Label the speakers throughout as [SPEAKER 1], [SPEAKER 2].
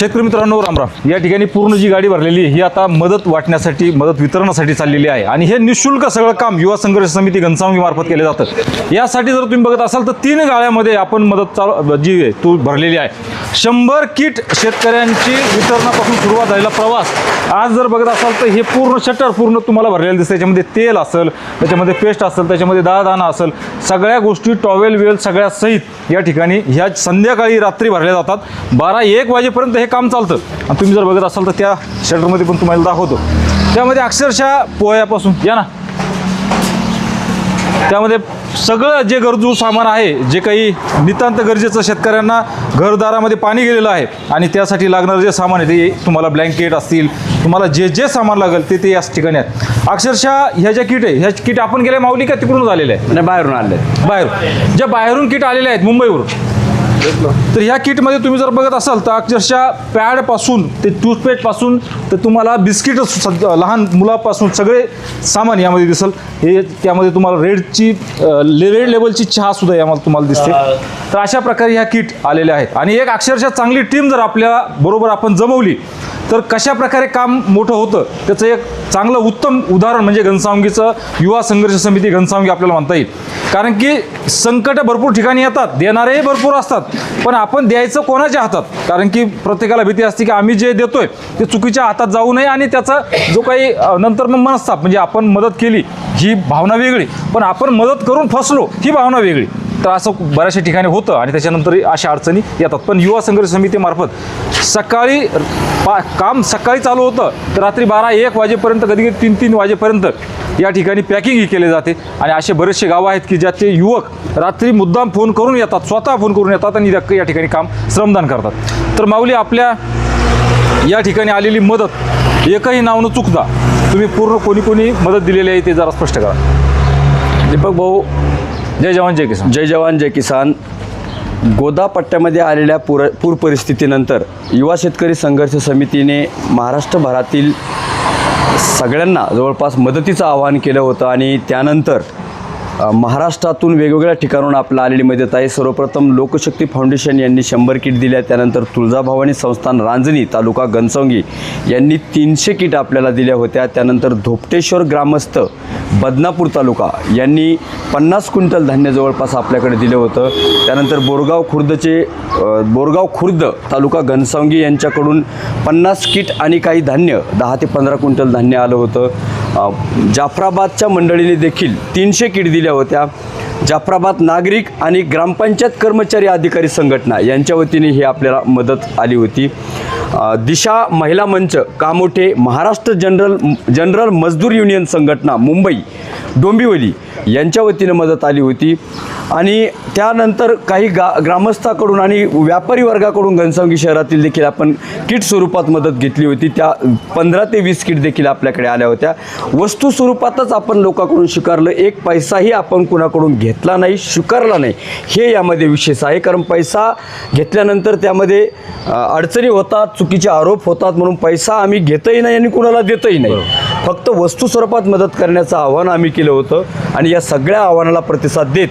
[SPEAKER 1] शेतकरी मित्रांनो रामराम या ठिकाणी पूर्ण जी गाडी भरलेली ही आता मदत वाटण्यासाठी मदत वितरणासाठी चाललेली आहे. आणि हे निशुल्क सगळं काम युवा संघर्ष समिती घनसावंगी मार्फत केलं जातं. यासाठी जर तुम्ही बघत असाल तर तीन गाळ्यामध्ये आपण मदत चालू जी आहे तू भरलेली आहे. शंभर किट शेतकऱ्यांची वितरणापासून सुरुवात झालेला प्रवास. आज जर बघत असाल तर हे पूर्ण शटर पूर्ण तुम्हाला भरलेलं दिसतं त्याच्यामध्ये तेल असेल त्याच्यामध्ये पेस्ट असेल त्याच्यामध्ये दाळदाणा असेल सगळ्या गोष्टी टॉवेल वेल सगळ्या सहित या ठिकाणी ह्या संध्याकाळी रात्री भरल्या जातात. बारा एक वाजेपर्यंत हे काम चालतं. आणि तुम्ही जर बघत असाल तर त्या शटरमध्ये पण तुम्हाला दाखवतो. त्यामध्ये अक्षरशः पोह्यापासून या ना. त्यामध्ये सगळं जे गरजू सामान आहे जे काही नितांत गरजेचं शेतकऱ्यांना घरदारामध्ये पाणी गेलेलं आहे आणि त्यासाठी लागणारं जे सामान आहे ते तुम्हाला ब्लँकेट असतील तुम्हाला जे जे सामान लागेल ते ते याच ठिकाणी आहेत. अक्षरशः ह्या ज्या किट आहे ह्या किट आपण गेल्या माऊली का तिकडून आलेल्या आहे
[SPEAKER 2] आणि बाहेरून आले
[SPEAKER 1] बाहेरून. ज्या बाहेरून किट आलेल्या आहेत मुंबईवरून तर ह्या किटमध्ये तुम्ही जर बघत असाल तर अक्षरशः पॅडपासून ते टूथपेस्टपासून तर तुम्हाला बिस्किट लहान मुलापासून सगळे सामान यामध्ये दिसेल. हे त्यामध्ये तुम्हाला रेडची रेड लेवलची चहा सुद्धा यामध्ये तुम्हाला दिसते. तर अशा प्रकारे ह्या किट आलेल्या आहेत. आणि एक अक्षरशः चांगली टीम जर आपल्या बरोबर आपण जमवली तर कशा प्रकारे काम मोठं होतं त्याचं एक चांगलं उत्तम उदाहरण म्हणजे घनसावंगीचं युवा संघर्ष समिती घनसावंगी आपल्याला म्हणता येईल. कारण की संकट भरपूर ठिकाणी येतात देणारेही भरपूर असतात पण आपण द्यायचं कोणाच्या हातात? कारण की प्रत्येकाला भीती असते की आम्ही जे देतोय ते चुकीच्या हातात जाऊ नये आणि त्याचा जो काही नंतर मग मनस्ताप म्हणजे आपण मदत केली ही भावना वेगळी. पण आपण मदत करून फसलो ही भावना वेगळी. तर असं बऱ्याचशा ठिकाणी होतं आणि त्याच्यानंतर अशा अडचणी येतात. पण युवा संघर्ष समितीमार्फत सकाळी पा काम सकाळी चालू होतं तर रात्री बारा एक वाजेपर्यंत कधी कधी तीन तीन वाजेपर्यंत या ठिकाणी पॅकिंगही केले जाते. आणि असे बरेचसे गावं आहेत की ज्याचे युवक रात्री मुद्दाम फोन करून येतात स्वतः फोन करून येतात आणि या ठिकाणी काम श्रमदान करतात. तर माऊली आपल्या या ठिकाणी आलेली मदत एकही नाव न चुकता तुम्ही पूर्ण कोणी कोणी मदत दिलेली आहे ते जरा स्पष्ट करा.
[SPEAKER 2] दीपक भाऊ
[SPEAKER 1] जय जवान जय किसान.
[SPEAKER 2] जय जवान जय किसान. गोदा पट्ट्यामध्ये आलेल्या पूर पूर परिस्थितीनंतर युवा शेतकरी संघर्ष समितीने महाराष्ट्रभरातील सगळ्यांना जवळपास मदतीचं आवाहन केलं होतं आणि त्यानंतर महाराष्ट्रातून वेगवेगळ्या ठिकाणून आपल्याला आलेली मदत आहे. सर्वप्रथम लोकशक्ती फाउंडेशन यांनी शंभर किट दिल्या त्यानंतर तुळजाभवानी संस्थान रांजणी तालुका घनसंगी यांनी तीनशे किट आपल्याला दिल्या होत्या. त्यानंतर धोपटेश्वर ग्रामस्थ बदनापूर तालुका यांनी पन्नास क्विंटल धान्य जवळपास आपल्याकडे दिलं होतं. त्यानंतर बोरगाव खुर्दचे बोरगाव खुर्द तालुका घनसावंगी यांच्याकडून पन्नास किट आणि काही धान्य दहा ते पंधरा क्विंटल धान्य आलं होतं. जाफराबादच्या मंडळीने देखील तीनशे किट दिल्या होत्या. जाफराबाद नागरिक आणि ग्रामपंचायत कर्मचारी अधिकारी संघटना यांच्या वतीने ही आपल्याला मदत आली होती. दिशा महिला मंच कामोठे महाराष्ट्र जनरल जनरल मजदूर युनियन संघटना मुंबई डोंबिवली यांच्या वतीनं मदत आली होती. आणि त्यानंतर काही गा ग्रामस्थाकडून आणि व्यापारी वर्गाकडून घनसावंगी शहरातील देखील आपण किट स्वरूपात मदत घेतली होती. त्या पंधरा ते वीस किट देखील आपल्याकडे आल्या होत्या. वस्तू स्वरूपातच आपण लोकांकडून स्वीकारलं. एक पैसाही आपण कुणाकडून घेतला नाही स्वीकारला नाही. हे यामध्ये विशेष आहे. कारण पैसा घेतल्यानंतर त्यामध्ये अडचणी होतात चुकीचे आरोप होतात म्हणून पैसा आम्ही घेतही नाही आणि कुणाला देतही नाही. फक्त वस्तू स्वरूपात मदत करण्याचं आव्हान आम्ही केलं होतं आणि या सगळ्या आव्हानाला प्रतिसाद देत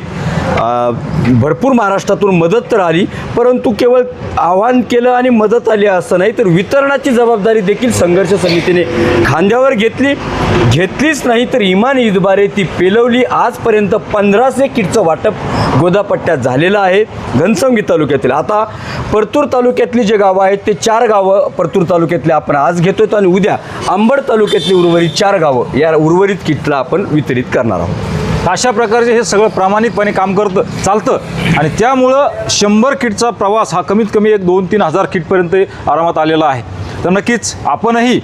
[SPEAKER 2] भरपूर महाराष्ट्रातून मदत तर आली परंतु केवळ आव्हान केलं आणि मदत आली असं नाही तर वितरणाची जबाबदारी देखील संघर्ष समितीने खांद्यावर घेतली. घेतलीच नाही तर इमान ईदबारे ती पेलवली. आजपर्यंत पंधराशे किटचं वाटप गोदापट्ट्यात झालेलं आहे घनसंगी तालुक्यातील. आता परतूर तालुक्यातली जे गावं आहेत ते चार गावं परतूर तालुक्यातले आपण आज घेतोय आणि उद्या अंबड तालुक्यातली उर्वरित चार गावं या उर्वरित किटला आपण वितरित करणार आहोत.
[SPEAKER 1] अशा प्रकारचे हे सगळं प्रामाणिकपणे काम करतं चालतं. आणि त्यामुळं शंभर किटचा प्रवास हा कमीत कमी एक दोन तीन हजार किटपर्यंत आरामात आलेला आहे. तर नक्कीच आपणही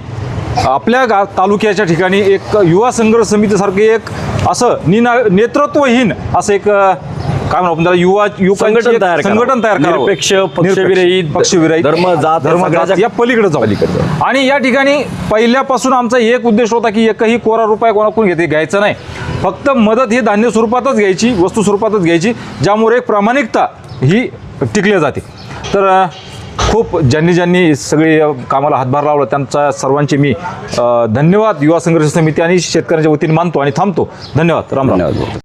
[SPEAKER 1] आपल्या गा तालुक्याच्या ठिकाणी एक युवा संघर्ष समितीसारखे एक असं निना नेतृत्वहीन असं एक काय म्हणू आपण त्याला युवा युवकांची
[SPEAKER 2] संघटन
[SPEAKER 1] एक
[SPEAKER 2] तयार करावं.
[SPEAKER 1] संघटन तयार करावं.
[SPEAKER 2] निरपेक्ष,
[SPEAKER 1] निरपेक्ष,
[SPEAKER 2] पक्षविरहित,
[SPEAKER 1] पक्षविरहित
[SPEAKER 2] धर्म, जात,
[SPEAKER 1] धर्म जात या पलीकडे जाऊ.
[SPEAKER 2] पलीकडे जाऊ.
[SPEAKER 1] आणि या ठिकाणी पहिल्यापासून आमचा एक उद्देश होता की एकही कोरा रुपये कोणाकडून घेते घ्यायचा नाही. फक्त मदत ही धान्य स्वरूपातच घ्यायची वस्तू स्वरूपातच घ्यायची ज्यामुळे एक प्रामाणिकता ही टिकली जाते. तर अ, खूप ज्यांनी ज्यांनी सगळे अ, कामाला हातभार लावला त्यांचा सर्वांचे मी अ, धन्यवाद. युवा संघर्ष समिती आणि शेतकऱ्यांच्या वतीने मानतो आणि थांबतो. धन्यवाद. राम राम.
[SPEAKER 2] धन्यवाद.